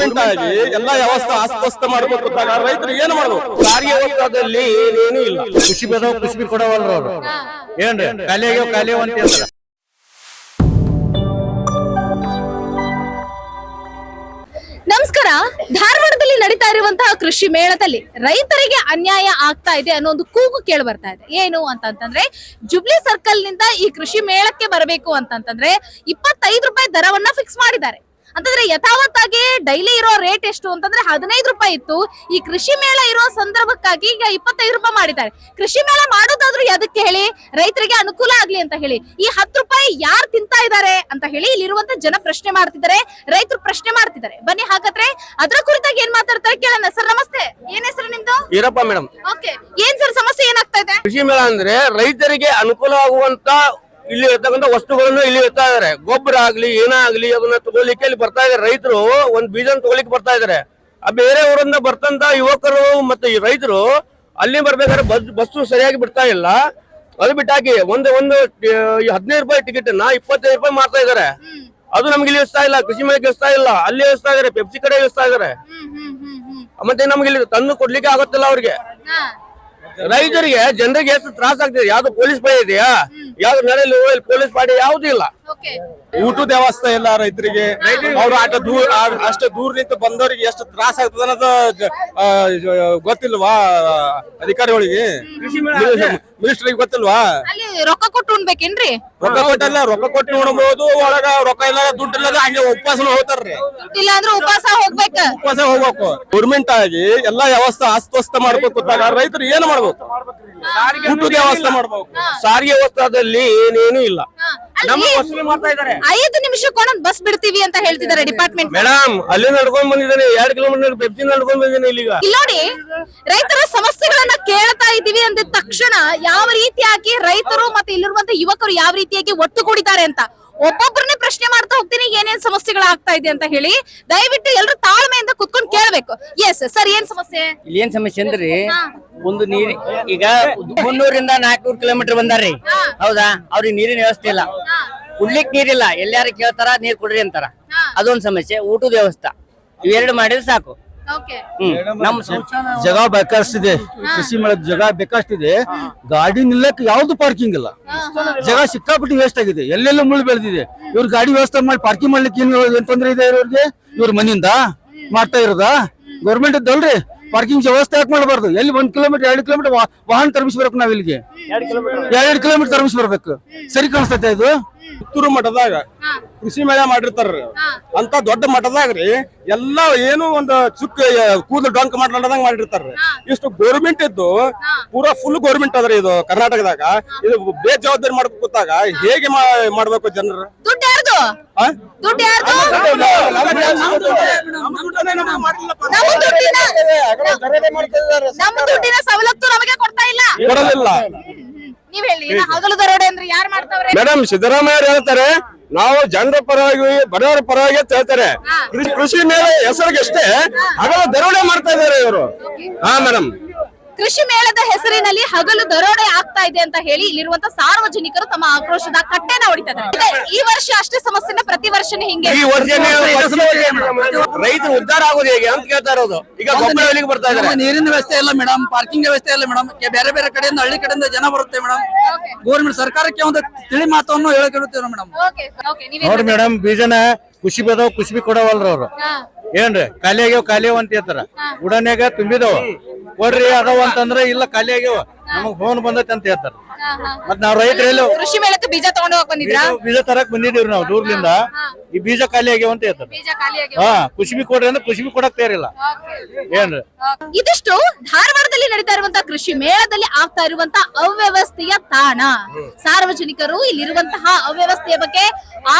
Government ಆಗಿ ಎಲ್ಲಾ ವ್ಯವಸ್ಥೆ ಅಸ್ತವ್ಯಸ್ತ ಮಾಡಬೇಕು ರೈತರಿಗೆ ಏನು ಮಾಡ್ಬೇಕು? ಸಾರಿಗೆ ವ್ಯವಸ್ಥೆಯಲ್ಲಿ ಏನೇನು ಇಲ್ಲ. ಖುಷಿ ಬೇದವ್ ಖುಷಿ ಕೊಡವಲ್ರ ಅವ್ರು. ಏನ್ರಿ? ಖಾಲಿ ಆಗ್ಯಾವ ಖಾಲಿ ಅಂತ ಹೇಳ್ತಾರೆ. ನಮಸ್ಕಾರ. ಧಾರವಾಡದಲ್ಲಿ ನಡೀತಾ ಇರುವಂತಹ ಕೃಷಿ ಮೇಳದಲ್ಲಿ ರೈತರಿಗೆ ಅನ್ಯಾಯ ಆಗ್ತಾ ಇದೆ ಅನ್ನೋ ಒಂದು ಕೂಗು ಕೇಳಿ ಬರ್ತಾ ಇದೆ. ಏನು ಅಂತಂತಂದ್ರೆ ಜುಬ್ಲಿ ಸರ್ಕಲ್ನಿಂದ ಈ ಕೃಷಿ ಮೇಳಕ್ಕೆ ಬರಬೇಕು ಅಂತಂತಂದ್ರೆ ಇಪ್ಪತ್ತೈದು ರೂಪಾಯಿ ದರವನ್ನ ಫಿಕ್ಸ್ ಮಾಡಿದ್ದಾರೆ. ಅಂತಂದ್ರೆ ಯಥಾವತ್ತಾಗಿ ಡೈಲಿ ಇರೋ ರೇಟ್ ಎಷ್ಟು ಅಂತಂದ್ರೆ ಹದಿನೈದು ರೂಪಾಯಿ ಇತ್ತು. ಈ ಕೃಷಿ ಮೇಳ ಇರೋ ಸಂದರ್ಭಕ್ಕಾಗಿ ಈಗ ಇಪ್ಪತ್ತೈದು ರೂಪಾಯಿ ಮಾಡಿದ್ದಾರೆ. ಕೃಷಿ ಮೇಳ ಮಾಡೋದಾದ್ರೂ ಅದಕ್ಕೆ ಹೇಳಿ? ರೈತರಿಗೆ ಅನುಕೂಲ ಆಗ್ಲಿ ಅಂತ ಹೇಳಿ. ಈ ಹತ್ತು ರೂಪಾಯಿ ಯಾರು ತಿಂತಾ ಇದ್ದಾರೆ ಅಂತ ಹೇಳಿ ಇಲ್ಲಿರುವಂತ ಜನ ಪ್ರಶ್ನೆ ಮಾಡ್ತಿದ್ದಾರೆ. ರೈತರು ಪ್ರಶ್ನೆ ಮಾಡ್ತಿದ್ದಾರೆ. ಬನ್ನಿ ಹಾಗಾದ್ರೆ ಅದ್ರ ಕುರಿತಾಗಿ ಏನ್ ಮಾತಾಡ್ತಾರೆ ಕೇಳೋಣ. ಸರ್ ನಮಸ್ತೆ. ಏನ್ ಹೆಸರು ನಿಮ್ದು? ಈರಪ್ಪ ಮೇಡಮ್ ಓಕೆ ಏನ್ ಸರ್ ಸಮಸ್ಯೆ ಏನಾಗ್ತಾ ಇದೆ? ಕೃಷಿ ಮೇಳ ಅಂದ್ರೆ ರೈತರಿಗೆ ಅನುಕೂಲ ಆಗುವಂತ ಇಲ್ಲಿ ಇರ್ತಕ್ಕಂಥ ವಸ್ತುಗಳನ್ನು ಇಲ್ಲಿ ಇರ್ತಾ ಇದಾರೆ. ಗೊಬ್ಬರ ಆಗ್ಲಿ ಏನೇ ಆಗ್ಲಿ ಅದನ್ನ ತಗೋಲಿಕ್ಕೆ ಇಲ್ಲಿ ಬರ್ತಾ ಇದಾರೆ. ರೈತರು ಒಂದ್ ಬೀಜ ತಗೊಳ್ಳಿಕ್ಕೆ ಬರ್ತಾ ಇದಾರೆ. ಆ ಬೇರೆ ಊರಿಂದ ಬರ್ತಂತ ಯುವಕರು ಮತ್ತೆ ಈ ರೈತರು ಅಲ್ಲಿ ಬರ್ಬೇಕಾದ್ರೆ ಬಸ್ ಬಸ್ಸು ಸರಿಯಾಗಿ ಬಿಡ್ತಾ ಇಲ್ಲ. ಅದು ಬಿಟ್ಟಾಕಿ ಒಂದು ಒಂದು ಹದಿನೈದು ರೂಪಾಯಿ ಟಿಕೆಟ್ನ ಇಪ್ಪತ್ತೈದು ರೂಪಾಯಿ ಮಾಡ್ತಾ ಇದಾರೆ. ಅದು ನಮ್ಗೆ ಇಲ್ಲಿ ಇಷ್ಟ ಇಲ್ಲ. ಕೃಷಿ ಮೇಲೆ ಇಷ್ಟ ಇಲ್ಲ. ಅಲ್ಲಿ ಇಷ್ಟ ಇದಾರೆ. ಪೆಪ್ಸಿ ಕಡೆ ಇಷ್ಟ ಇದಾರೆ. ಮತ್ತೆ ನಮ್ಗೆ ಇಲ್ಲಿ ತಂದು ಕೊಡ್ಲಿಕ್ಕೆ ಆಗುತ್ತಿಲ್ಲ ಅವ್ರಿಗೆ. ರೈತರಿಗೆ, ಜನರಿಗೆ ಎಷ್ಟು ತ್ರಾಸ ಆಗ್ತಿದೆ? ಯಾವ್ದು ಪೊಲೀಸ್ ಪಡೆ ಇದೆಯಾ? ಯಾವ್ದು ನಡೆಯಲ್ಲಿ ಪೊಲೀಸ್ ಪಾಡಿ ಯಾವ್ದು ಇಲ್ಲ. ಊಟದ ವ್ಯವಸ್ಥೆ ಇಲ್ಲ ರೈತರಿಗೆ ಅವ್ರು ಆಟ ದೂರ ಅಷ್ಟು ದೂರ ನಿಂತು ಬಂದವರಿಗೆ ಎಷ್ಟು ತ್ರಾಸ ಆಗ್ತದ ಅನ್ನೋದು ಗೊತ್ತಿಲ್ವಾ ಅಧಿಕಾರಿಗಳಿಗೆ? ಮಿನಿಸ್ಟ್ರಿಗೆ ಗೊತ್ತಿಲ್ವಾ? ಅಲ್ಲಿ ರೊಕ್ಕ ಕೊಟ್ಟು ಉಣ್ಬೇಕೇನ್ರಿ? ರೊಕ್ಕ ಕೊಟ್ಟಲ್ಲ ರೊಕ್ಕ ಕೊಟ್ಟು ಉಣ್ಬಹುದು ಒಳಗ ರೊಕ್ಕ ಇಲ್ಲ ದುಡ್ಡು ಇಲ್ಲದ ಹಂಗೆ ಉಪವಾಸ ಹೋಗ್ತಾರ್ರಿ. ಇಲ್ಲ ಅಂದ್ರೆ ಉಪವಾಸ ಹೋಗ್ಬೇಕ. ಉಪವಾಸ ಹೋಗ್ಬೇಕು. ಗೌರ್ಮೆಂಟ್ ಆಗಿ ಎಲ್ಲಾ ವ್ಯವಸ್ಥೆ ಅಸ್ತವ್ಯಸ್ತ ಮಾಡ್ಬೇಕು ಗೊತ್ತಾಗ ರೈತರು ಏನು ಮಾಡ್ಬೇಕು? ಊಟದ ವ್ಯವಸ್ಥೆ ಮಾಡ್ಬೇಕು. ಸಾರಿಗೆ ವ್ಯವಸ್ಥೆದಲ್ಲಿ ಏನೇನು ಇಲ್ಲ. ನಮ್ಮ ನಿಮಿಷ ವಸೂಲಿ ಮಾಡ್ತಾ ಐದು ನಿಮಿಷಕ್ಕೊಂದೊಂದು ಬಸ್ ಬಿಡ್ತೀವಿ ಅಂತ ಹೇಳ್ತಿದ್ದಾರೆ ಡಿಪಾರ್ಟ್ಮೆಂಟ್ ಮೇಡಮ್ ಅಲ್ಲಿ ನಡ್ಕೊಂಡ್ ಬಂದಿದ್ದೇನೆ ಎರಡ್ ಕಿಲೋಮೀಟರ್ ಪೆಪ್ಸಿ ನಡ್ಕೊಂಡ್ ಬಂದಿದ್ದೇನೆ ಇಲ್ಲಿಗ. ಇಲ್ಲಿ ನೋಡಿ ರೈತರ ಸಮಸ್ಯೆಗಳನ್ನ ಕೇಳ್ತಾ ಇದೀವಿ ಅಂದ ತಕ್ಷಣ ಯಾವ ರೀತಿಯಾಗಿ ರೈತರು ಮತ್ತೆ ಇಲ್ಲಿರುವಂತ ಯುವಕರು ಯಾವ ರೀತಿಯಾಗಿ ಒಟ್ಟುಗೂಡಿದ್ದಾರೆ ಅಂತ. ಒಬ್ಬೊಬ್ಬರನ್ನೇ ಪ್ರಶ್ನೆ ಮಾಡ್ತಾ ಹೋಗ್ತೀನಿ ಏನೇನ್ ಸಮಸ್ಯೆಗಳಾಗ್ತಾ ಇದೆ ಅಂತ ಹೇಳಿ. ದಯವಿಟ್ಟು ಎಲ್ರು ತಾಳ್ಮೆಯಿಂದ ಕುತ್ಕೊಂಡು ಕೇಳ್ಬೇಕು. ಎಸ್ ಸರ್ ಏನ್ ಸಮಸ್ಯೆ? ಇಲ್ಲಿ ಏನ್ ಸಮಸ್ಯೆ ಅಂದ್ರಿ? ಒಂದು ನೀರ್ ಈಗ ಮುನ್ನೂರಿಂದ ನಾಲ್ಕನೂರ್ ಕಿಲೋಮೀಟರ್ ಬಂದಾರ್ರಿ. ಹೌದಾ? ಅವ್ರಿಗೆ ನೀರಿನ ವ್ಯವಸ್ಥೆ ಇಲ್ಲ. ಕುಡ್ಲಿಕ್ ನೀರಿಲ್ಲ. ಎಲ್ಲಾರು ಕೇಳ್ತಾರ ನೀರ್ ಕುಡ್ರಿ ಅಂತಾರ. ಅದೊಂದ್ ಸಮಸ್ಯೆ. ಊಟದ ವ್ಯವಸ್ಥೆ. ಇವೆರಡು ಮಾಡಿದ್ರೆ ಸಾಕು. ನಮ್ ಜಗ ಬೇಕಷ್ಟಿದೆ ಕೃಷಿ ಮೇಳ ಜಗ ಬೇಕಷ್ಟಿದೆ ಗಾಡಿ ನಿಲ್ಲಕ್ ಯಾವ್ದು ಪಾರ್ಕಿಂಗ್ ಇಲ್ಲ. ಜಗ ಸಿಕ್ಕಾಪಟ್ಟಿ ವೇಸ್ಟ್ ಆಗಿದೆ. ಎಲ್ಲೆಲ್ಲ ಮುಳ್ಳು ಬೆಳೆದಿದೆ. ಇವ್ರ ಗಾಡಿ ವ್ಯವಸ್ಥೆ ಮಾಡಿ ಪಾರ್ಕಿಂಗ್ ಮಾಡ್ಲಿಕ್ಕೆ ಏನ್ ಏನ್ ತೊಂದ್ರೆ ಇದೆ ಇವ್ರಿಗೆ? ಇವ್ರ ಮನೆಯಿಂದ? ಮಾಡ್ತಾ ಇರೋದಾ? ಗೌರ್ಮೆಂಟ್ ಇದ್ದಲ್ರಿ ಪಾರ್ಕಿಂಗ್ ವ್ಯವಸ್ಥೆ ಯಾಕೆ ಮಾಡಬಾರ್ದು ಎಲ್ಲಿ ಒಂದ್ ಕಿಲೋಮೀಟರ್ ಎರಡು ಕಿಲೋಮೀಟರ್ ವಾಹನ ತರಬಿಸ್ಬೇಕು ನಾವ್ ಇಲ್ಲಿಗೆ ಎರಡು ಕಿಲೋಮೀಟರ್ ತರಬಿಸ್ ಬರ್ಬೇಕು ಸರಿ ಕಾಣಿಸ್ತೈತೆ ಇದು ಪುತ್ತೂರು ಮಠದಾಗ ಕೃಷಿ ಮೇಳ ಮಾಡಿರ್ತಾರ್ರಿ ಅಂತ ದೊಡ್ಡ ಮಠದಾಗ ರೀ ಎಲ್ಲಾ ಏನು ಒಂದು ಚುಕ್ಕ ಕೂದಲು ಡೊಂಕ ಮಾಡ್ಲಾರ್ದಂಗ್ ಮಾಡಿರ್ತಾರ ಇಷ್ಟು ಗೋರ್ಮೆಂಟ್ ಇದ್ದು ಪೂರಾ ಫುಲ್ ಗೋರ್ಮೆಂಟ್ ಅದ್ರಿ ಇದು ಕರ್ನಾಟಕದಾಗ ಇದು ಬೇಜವಾಬ್ದಾರಿ ಮಾಡ್ಬೇಕು ಗೊತ್ತಾಗ ಹೇಗೆ ಮಾಡ್ಬೇಕು ಜನರು ದುಡ್ಡು ಯಾರ್ದು ಆ? ದುಡ್ಡು ಯಾರ್ದು ನಮ್ಮ ದುಡ್ಡಿನ ನಮ್ಮ ದುಡ್ಡಿನ ಸವಲತ್ತು ನಮಗೆ ಕೊಡ್ತಾ ಇಲ್ಲ. ಕೊಡಲಿಲ್ಲ. ನೀವ್ ಹೇಳಿ ಹಗಲು ದರೋಡೆ ಅಂದ್ರೆ ಯಾರು ಮಾಡ್ತಾವ್ರೆ? ಮೇಡಮ್ ಸಿದ್ದರಾಮಯ್ಯ ಹೇಳ್ತಾರೆ ನಾವು ಜನರ ಪರವಾಗಿ ಬಡವರ ಪರವಾಗಿ ಅಂತ ಹೇಳ್ತಾರೆ. ಕೃಷಿ- ಮೇಲೆ ಹೆಸರಿಗಷ್ಟೇ ಹೆಸರಿಗೆ ಅಷ್ಟೇ ಹಗಲು ದರೋಡೆ ಮಾಡ್ತಾ ಇದಾರೆ ಇವರು. ಹಾ ಮೇಡಮ್. ಕೃಷಿ ಮೇಳದ ಹೆಸರಿನಲ್ಲಿ ಹಗಲು ದರೋಡೆ ಆಗ್ತಾ ಇದೆ ಅಂತ ಹೇಳಿ ಇಲ್ಲಿರುವಂತಹ ಸಾರ್ವಜನಿಕರು ತಮ್ಮ ಆಕ್ರೋಶದ ಕಟ್ಟೆನ ಹೊಡಿತಾರೆ ಇದ್ದಾರೆ ಈ ವರ್ಷ ಅಷ್ಟೇ ಸಮಸ್ಯೆನ ಪ್ರತಿ ವರ್ಷನೇ ಹಿಂಗೆ ಈ ವರ್ಷನೇ ರೈತರು ಉದ್ದಾರ ಆಗೋದು ಹೇಗೆ ಅಂತ ಕೇಳ್ತಾ ಇರೋದು. ಈಗ ಗೊಬ್ಬರ ಎಲ್ಲಿಗೆ ಬರ್ತಾ ಇದಾರೆ ನಮ್ಗೆ ನೀರಿನ ವ್ಯವಸ್ಥೆ ಇಲ್ಲ ಮೇಡಮ್ ಪಾರ್ಕಿಂಗ್ ವ್ಯವಸ್ಥೆ ಇಲ್ಲ ಮೇಡಮ್ ಬೇರೆ ಬೇರೆ ಕಡೆಯಿಂದ ಹಳ್ಳಿ ಕಡೆಯಿಂದ ಜನ ಬರುತ್ತೆ ಮೇಡಮ್ ಗೌರ್ಮೆಂಟ್ ಸರ್ಕಾರಕ್ಕೆ ಒಂದು ತಿಳಿ ಮಾತನ್ನು ಹೇಳಿಕೊಡುತ್ತೇವೆ ಮೇಡಮ್ ನೋಡಿ ಓಕೆ ನೀವೇ ನೋಡ್ರಿ ಮೇಡಮ್ ಬೀಜನ ಖುಷಿ ಬೇದವ್ ಖುಷಿ ಕೊಡವಲ್ರ ಅವ್ರು ಏನ್ರಿ? ಖಾಲಿ ಆಗ್ಯಾವ ಖಾಲಿ ಅಂತ ಹೇಳ್ತಾರ? ಉಡನ್ಯಾಗ ತುಂಬಿದವ. ಕೊಡ್ರಿ ಅದಾವ ಅಂತಂದ್ರ ಇಲ್ಲ ಖಾಲಿ ಆಗ್ಯಾವ. ನಮಗ್ ಫೋನ್ ಬಂದೈತಿ ಅಂತ ಹೇಳ್ತಾರ. ಮತ್ ನಾವ್ ರೈತರೆಲ್ಲ ಕೃಷಿ ಮೇಳಕ್ಕೆ ಬೀಜ ತಗೊಂಡ್ ಹೋಗ್ ಬಂದಿದ್ರಾ? ಬೀಜ ತರಕ್ ಬಂದಿದೀವ್ರಿ ನಾವು ದೂರ್ಲಿಂದ. ಈ ಬೀಜ ಖಾಲಿ ಆಗ್ಯಾವ ಅಂತ ಹೇಳ್ತಾರ. ಹಾ ಖುಷಿ ಕೊಡ್ರಿ ಅಂದ್ರೆ ಖುಷಿ ಕೊಡಕ್ ತಯಾರಿಲ್ಲ. ಏನ್ರಿ? ಇದಿಷ್ಟು ಧಾರವಾಡದಲ್ಲಿ ನಡೀತಾ ಇರುವಂತಹ ಕೃಷಿ ಮೇಳದಲ್ಲಿ ಆಗ್ತಾ ಇರುವಂತಹ ಅವ್ಯವಸ್ಥೆಯ ತಾಣ. ಸಾರ್ವಜನಿಕರು ಇಲ್ಲಿರುವಂತಹ ಅವ್ಯವಸ್ಥೆಯ ಬಗ್ಗೆ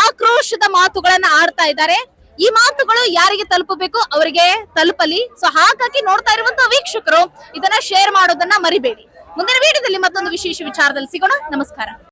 ಆಕ್ರೋಶದ ಮಾತುಗಳನ್ನ ಆಡ್ತಾ ಇದ್ದಾರೆ. ಈ ಮಾತುಗಳು ಯಾರಿಗೆ ತಲುಪಬೇಕು? ಅವರಿಗೆ ತಲುಪಲಿ. ಸೊ ಹಾಗಾಗಿ ನೋಡ್ತಾ ಇರುವಂತಹ ವೀಕ್ಷಕರು, ಇದನ್ನ ಶೇರ್ ಮಾಡೋದನ್ನ ಮರಿಬೇಡಿ. ಮುಂದಿನ ವಿಡಿಯೋದಲ್ಲಿ ಮತ್ತೊಂದು ವಿಶೇಷ ವಿಚಾರದಲ್ಲಿ ಸಿಗೋಣ. ನಮಸ್ಕಾರ.